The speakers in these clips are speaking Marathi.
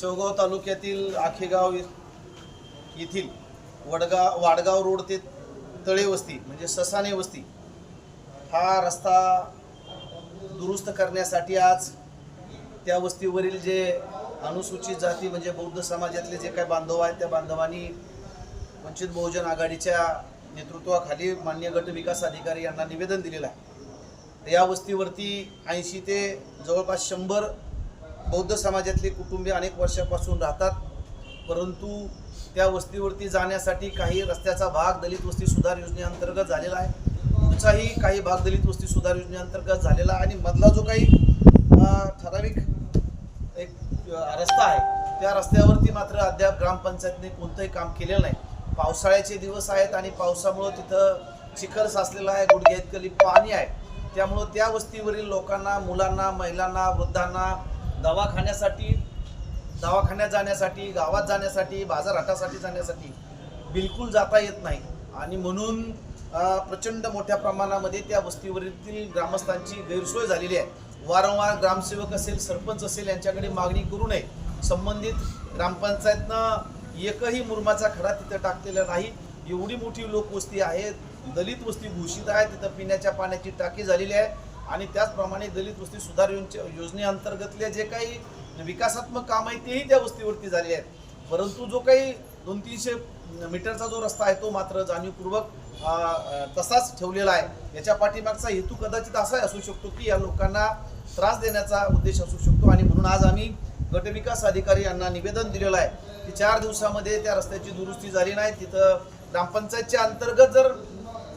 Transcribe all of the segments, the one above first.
शेवगाव तालुक्यातील आखेगाव येथील वडगाव वाडगाव रोड ते तळे वस्ती म्हणजे ससाने वस्ती हा रस्ता दुरुस्त करण्यासाठी आज त्या वस्तीवरील जे अनुसूचित जाती म्हणजे बौद्ध समाजातले जे काही बांधव आहेत त्या बांधवांनी वंचित बहुजन आघाडीच्या नेतृत्वाखाली मान्य गट विकास अधिकारी यांना निवेदन दिलेलं आहे. तर या वस्तीवरती ऐंशी ते जवळपास शंभर बौद्ध समाजातले कुटुंबे अनेक वर्षापासून राहतात. परंतु त्या वस्तीवरती जाण्यासाठी काही रस्त्याचा भाग दलित वस्ती सुधार योजनेअंतर्गत झालेला आहे. पुढचाही काही भाग दलित वस्ती सुधार योजनेअंतर्गत झालेला आहे आणि मधला जो काही ठराविक एक रस्ता आहे त्या रस्त्यावरती मात्र अद्याप ग्रामपंचायतने कोणतंही काम केलेलं नाही. पावसाळ्याचे दिवस आहेत आणि पावसामुळं तिथं चिखल साचलेला आहे गुडघ्यात कली पाणी आहे. त्यामुळं त्या वस्तीवरील लोकांना मुलांना महिलांना वृद्धांना दवाखान्यासाठी दवाखान्यात जाण्यासाठी गावात जाण्यासाठी बाजारहाटासाठी जाण्यासाठी बिलकुल जाता येत नाही. आणि म्हणून प्रचंड मोठ्या प्रमाणामध्ये त्या वस्तीवरील ग्रामस्थांची गैरसोय झालेली आहे. वारंवार ग्रामसेवक असेल सरपंच असेल यांच्याकडे मागणी करू नये. संबंधित ग्रामपंचायतनं एकही मुरमाचा खडा तिथं टाकलेला नाही. एवढी मोठी लोकवस्ती आहे दलित वस्ती घोषित आहे तिथं पिण्याच्या पाण्याची टाकी झालेली आहे. आणि त्याचप्रमाणे दलित वस्ती सुधार योजनेअंतर्गतले जे काही विकासात्मक काम आहे तेही त्या वस्तीवरती झाले आहेत. परंतु जो काही दोन तीनशे मीटरचा जो रस्ता आहे तो मात्र जाणीवपूर्वक तसाच ठेवलेला आहे. याच्या पाठीमागचा हेतू कदाचित असा असू शकतो की या लोकांना त्रास देण्याचा उद्देश असू शकतो. आणि म्हणून आज आम्ही गटविकास अधिकारी यांना निवेदन दिलेलं आहे की चार दिवसामध्ये त्या रस्त्याची दुरुस्ती झाली नाही. तिथं ग्रामपंचायतच्या अंतर्गत जर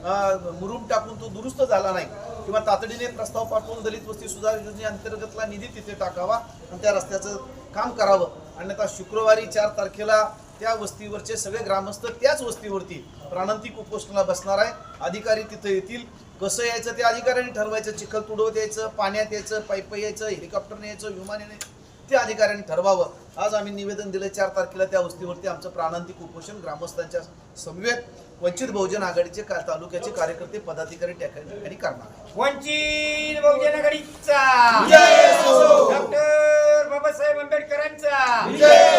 मुरुम टाकून तो दुरुस्त झाला नाही. किंवा तातडीने प्रस्ताव पाठवून दलित वस्ती सुधार योजनेअंतर्गतला निधी तिथे टाकावा आणि त्या रस्त्याचं काम करावं. अन्यथा शुक्रवारी चार तारखेला त्या वस्तीवरचे सगळे ग्रामस्थ त्याच वस्तीवरती प्राणांतिक उपोषणाला बसणार आहे. अधिकारी तिथे येतील. कसं यायचं ते अधिकाऱ्यांनी ठरवायचं. चिखल तुडवत यायचं पाण्यात यायचं पाईप यायचं हेलिकॉप्टरने यायचं विमानाने ते अधिकाऱ्यांनी ठरवावं आज आम्ही निवेदन दिलं चार तारखेला त्या वस्तीवरती आमचं प्राणांतिक उपोषण ग्रामस्थांच्या समवेत वंचित बहुजन आघाडीचे का तालुक्याचे कार्यकर्ते पदाधिकारी ठिकाणी करणार. वंचित बहुजन आघाडीचा. डॉक्टर बाबासाहेब आंबेडकरांचा.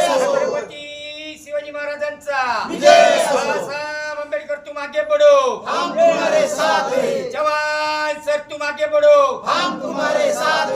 छत्रपती शिवाजी महाराजांचा. बाबासाहेब आंबेडकर तुम्हारे साथ हैं. जवान सर तुम आगे बढ़ो हम तुम्हारे साथ